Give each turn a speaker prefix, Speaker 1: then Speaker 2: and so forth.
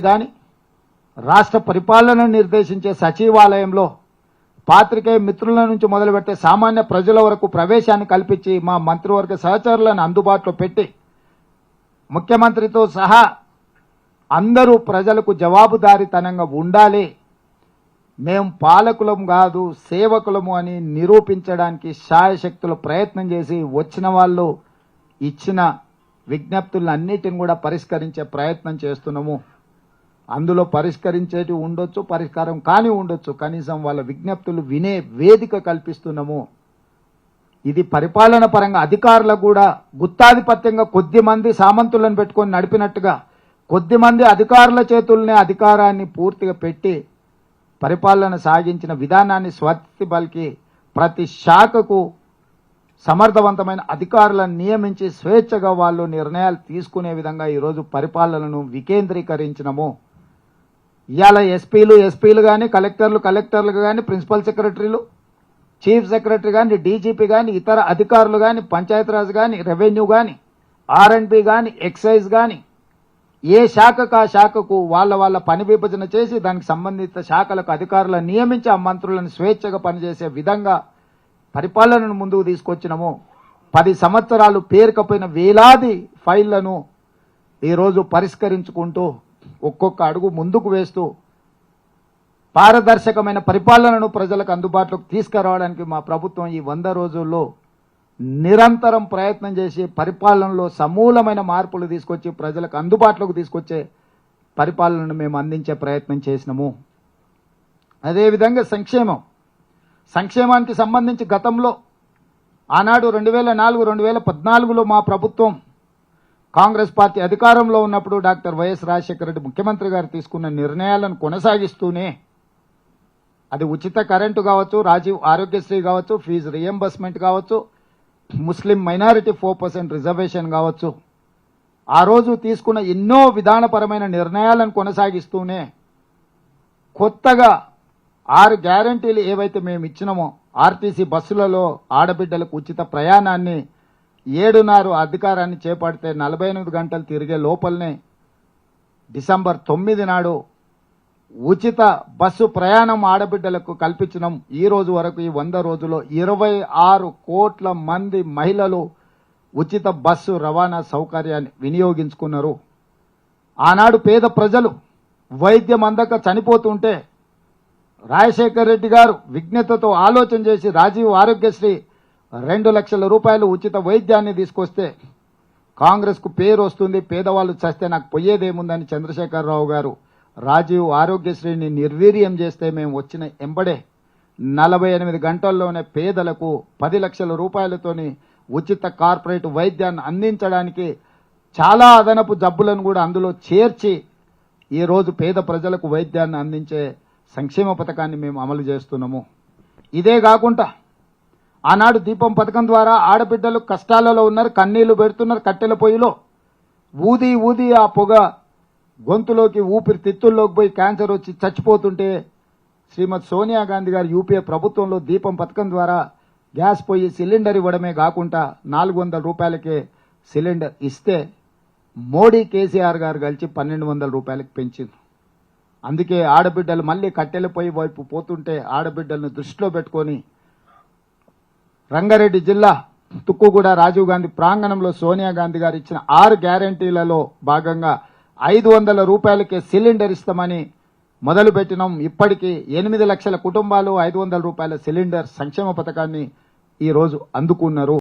Speaker 1: కానీ రాష్ట్ర పరిపాలన నిర్దేశించే సచివాలయంలో పాత్రికేయ మిత్రుల నుంచి మొదలుపెట్టే సామాన్య ప్రజల వరకు ప్రవేశాన్ని కల్పించి మా మంత్రివర్గ సహచరులను అందుబాటులో పెట్టి ముఖ్యమంత్రితో సహా అందరూ ప్రజలకు జవాబుదారీతనంగా ఉండాలి. మేం పాలకులం కాదు సేవకులము అని నిరూపించడానికి శాయశక్తులు ప్రయత్నం చేసి వచ్చిన వాళ్ళు ఇచ్చిన విజ్ఞప్తులన్నిటిని కూడా పరిష్కరించే ప్రయత్నం చేస్తున్నాము. అందులో పరిష్కరించేటి ఉండొచ్చు పరిష్కారం కాని ఉండొచ్చు. కనీసం వాళ్ళ విజ్ఞప్తులు వినే వేదిక కల్పిస్తున్నాము. ఇది పరిపాలన పరంగా అధికారులకు కూడా గుత్తాధిపత్యంగా కొద్ది మంది సామంతులను పెట్టుకొని నడిపినట్టుగా కొద్ది మంది అధికారుల చేతుల్నే అధికారాన్ని పూర్తిగా పెట్టి పరిపాలన సాగించిన విధానాన్ని స్వస్తి బలికి ప్రతి శాఖకు సమర్థవంతమైన అధికారులను నియమించి స్వేచ్ఛగా వాళ్ళు నిర్ణయాలు తీసుకునే విధంగా ఈరోజు పరిపాలనను వికేంద్రీకరించినము. ఇవాళ ఎస్పీలు ఎస్పీలు కానీ కలెక్టర్లు కలెక్టర్లు కానీ ప్రిన్సిపల్ సెక్రటరీలు చీఫ్ సెక్రటరీ కానీ డీజీపీ కానీ ఇతర అధికారులు కానీ పంచాయతీరాజ్ కానీ రెవెన్యూ కానీ ఆర్ఎండ్బి కానీ ఎక్సైజ్ కానీ ఏ శాఖకు ఆ శాఖకు వాళ్ళ వాళ్ళ పని విభజన చేసి దానికి సంబంధిత శాఖలకు అధికారులను నియమించి ఆ మంత్రులను స్వేచ్ఛగా పనిచేసే విధంగా పరిపాలనను ముందుకు తీసుకొచ్చినాము. పది సంవత్సరాలు పేరుకపోయిన వేలాది ఫైళ్ళను ఈరోజు పరిష్కరించుకుంటూ ఒక్కొక్క అడుగు ముందుకు వేస్తూ పారదర్శకమైన పరిపాలనను ప్రజలకు అందుబాటులోకి తీసుకురావడానికి మా ప్రభుత్వం ఈ వంద రోజుల్లో నిరంతరం ప్రయత్నం చేసి పరిపాలనలో సమూలమైన మార్పులు తీసుకొచ్చి ప్రజలకు అందుబాటులోకి తీసుకొచ్చే పరిపాలనను మేము అందించే ప్రయత్నం చేసినాము. అదేవిధంగా సంక్షేమం. సంక్షేమానికి సంబంధించి గతంలో ఆనాడు రెండు వేల నాలుగు రెండు వేల పద్నాలుగులో మా ప్రభుత్వం కాంగ్రెస్ పార్టీ అధికారంలో ఉన్నప్పుడు డాక్టర్ వైఎస్ రాజశేఖర రెడ్డి ముఖ్యమంత్రి గారు తీసుకున్న నిర్ణయాలను కొనసాగిస్తూనే అది ఉచిత కరెంటు కావచ్చు రాజీవ్ ఆరోగ్యశ్రీ కావచ్చు ఫీజు రియంబర్స్మెంట్ కావచ్చు ముస్లిం మైనారిటీ ఫోర్ పర్సెంట్ రిజర్వేషన్ కావచ్చు. ఆ రోజు తీసుకున్న ఎన్నో విధానపరమైన నిర్ణయాలను కొనసాగిస్తూనే కొత్తగా ఆరు గ్యారంటీలు ఏవైతే మేము ఇచ్చినామో ఆర్టీసీ బస్సులలో ఆడబిడ్డలకు ఉచిత ప్రయాణాన్ని ఏడున్నర అధికారాన్ని చేపడితే నలభై ఎనిమిది గంటలు తిరిగే లోపలనే డిసెంబర్ తొమ్మిది నాడు ఉచిత బస్సు ప్రయాణం ఆడబిడ్డలకు కల్పించడం ఈ రోజు వరకు ఈ వంద రోజుల్లో ఇరవై ఆరు కోట్ల మంది మహిళలు ఉచిత బస్సు రవాణా సౌకర్యాన్ని వినియోగించుకున్నారు. ఆనాడు పేద ప్రజలు వైద్యం అందక చనిపోతుంటే రాజశేఖర్ రెడ్డి గారు విజ్ఞతతో ఆలోచన చేసి రాజీవ్ ఆరోగ్యశ్రీ రెండు లక్షల రూపాయలు ఉచిత వైద్యాన్ని తీసుకొస్తే కాంగ్రెస్కు పేరు వస్తుంది పేదవాళ్ళు చస్తే నాకు పోయేదేముందని చంద్రశేఖరరావు గారు రాజీవ్ ఆరోగ్యశ్రీని నిర్వీర్యం చేస్తే మేము వచ్చిన ఎంబడే నలభై ఎనిమిది గంటల్లోనే పేదలకు పది లక్షల రూపాయలతోని ఉచిత కార్పొరేట్ వైద్యాన్ని అందించడానికి చాలా అదనపు జబ్బులను కూడా అందులో చేర్చి ఈరోజు పేద ప్రజలకు వైద్యాన్ని అందించే సంక్షేమ పథకాన్ని మేము అమలు చేస్తున్నాము. ఇదే కాకుండా ఆనాడు దీపం పథకం ద్వారా ఆడబిడ్డలు కష్టాలలో ఉన్నారు కన్నీళ్ళు పెడుతున్నారు కట్టెల పొయ్యిలో. ఊది ఊది ఆ పొగ గొంతులోకి ఊపిరి తిత్తుల్లోకి పోయి క్యాన్సర్ వచ్చి చచ్చిపోతుంటే శ్రీమతి సోనియా గాంధీ గారు యూపీఏ ప్రభుత్వంలో దీపం పథకం ద్వారా గ్యాస్ పొయ్యి సిలిండర్ ఇవ్వడమే కాకుండా నాలుగు వందల రూపాయలకే సిలిండర్ ఇస్తే మోడీ కేసీఆర్ గారు కలిసి పన్నెండు వందల రూపాయలకు పెంచింది. అందుకే ఆడబిడ్డలు మళ్ళీ కట్టెల పొయ్యి వైపు పోతుంటే ఆడబిడ్డలను దృష్టిలో పెట్టుకొని రంగారెడ్డి జిల్లా తుక్కుగూడ రాజీవ్ గాంధీ ప్రాంగణంలో సోనియా గాంధీ గారు ఇచ్చిన ఆరు గ్యారంటీలలో భాగంగా ఐదు వందల రూపాయలకే సిలిండర్ ఇస్తామని మొదలుపెట్టినాం ఇప్పటికీ ఎనిమిది లక్షల కుటుంబాలు ఐదు వందల రూపాయల సిలిండర్ సంక్షేమ పథకాన్ని ఈరోజు అందుకున్నారు.